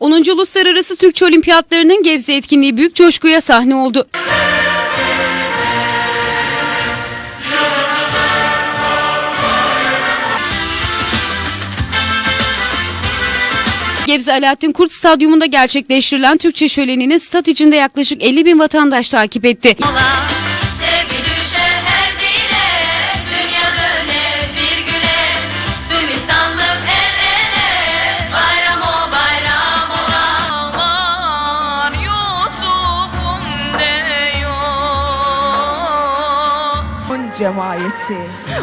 10. Uluslararası Türkçe Olimpiyatlarının Gebze etkinliği büyük coşkuya sahne oldu. Gebze Alaaddin Kurt Stadyumunda gerçekleştirilen Türkçe şölenini stat içinde yaklaşık 50 bin vatandaş takip etti. Ola, cemaati,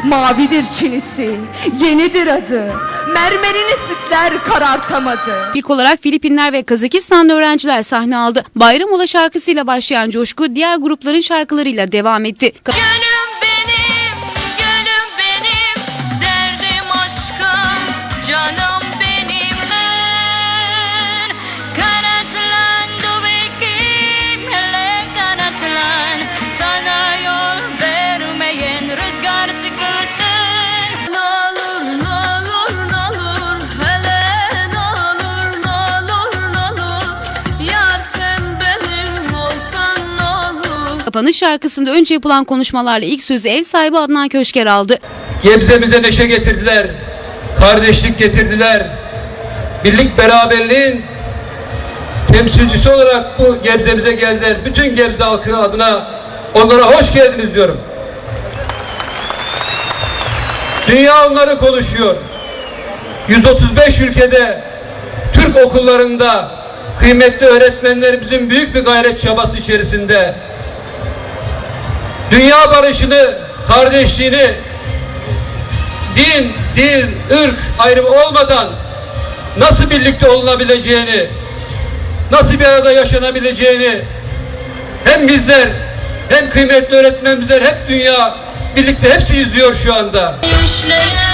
mavidir çinisi, yenidir adı. Mermerini sisler karartamadı. İlk olarak Filipinler ve Kazakistanlı öğrenciler sahne aldı. Bayramola şarkısıyla başlayan coşku diğer grupların şarkılarıyla devam etti. Gönlüm Kapanış şarkısında önce yapılan konuşmalarla ilk sözü ev sahibi Adnan Köşker aldı. Gebze'mize neşe getirdiler. Kardeşlik getirdiler. Birlik beraberliğin temsilcisi olarak bu Gebze'mize geldiler. Bütün Gebze halkı adına onlara hoş geldiniz diyorum. Dünya onları konuşuyor. 135 ülkede Türk okullarında kıymetli öğretmenlerimizin büyük bir gayret çabası içerisinde dünya barışını, kardeşliğini din, dil, ırk ayrımı olmadan nasıl birlikte olunabileceğini, nasıl bir arada yaşanabileceğini hem bizler hem kıymetli öğretmenimizler hep dünya birlikte hepsi izliyor şu anda. İşleyen